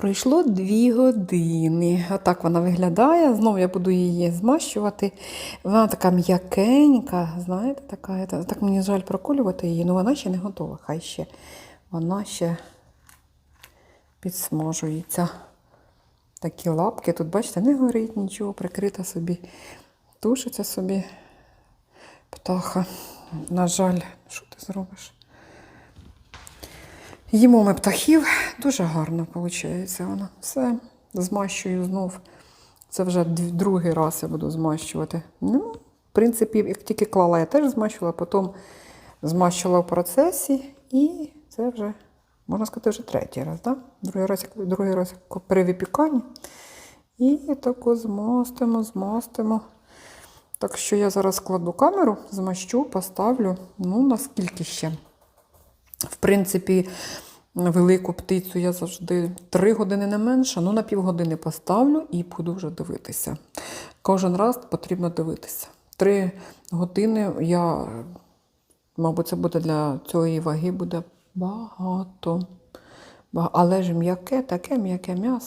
Пройшло дві години. Отак вона виглядає. Знову я буду її змащувати. Вона така м'якенька, знаєте, така. Так мені жаль проколювати її, але вона ще не готова. Хай ще вона ще підсмажується. Такі лапки. Тут, бачите, не горить нічого, прикрита собі. Тушиться собі птаха. На жаль, що ти зробиш? Їмо ми птахів, дуже гарно виходить вона. Все, змащую знов. Це вже другий раз я буду змащувати. Ну, в принципі, як тільки клала, я теж змащувала, потім змащувала в процесі, і це вже, можна сказати, вже третій раз. Да? Другий раз, другий раз при випіканні. І тако змастимо, змастимо. Так що я зараз кладу камеру, змащу, поставлю. Ну, наскільки ще. В принципі, велику птицю я завжди 3 години не менше, ну на півгодини поставлю і буду вже дивитися. Кожен раз потрібно дивитися. Три години я, мабуть, це буде для цієї ваги буде багато. Але ж м'яке, таке м'яке м'ясо.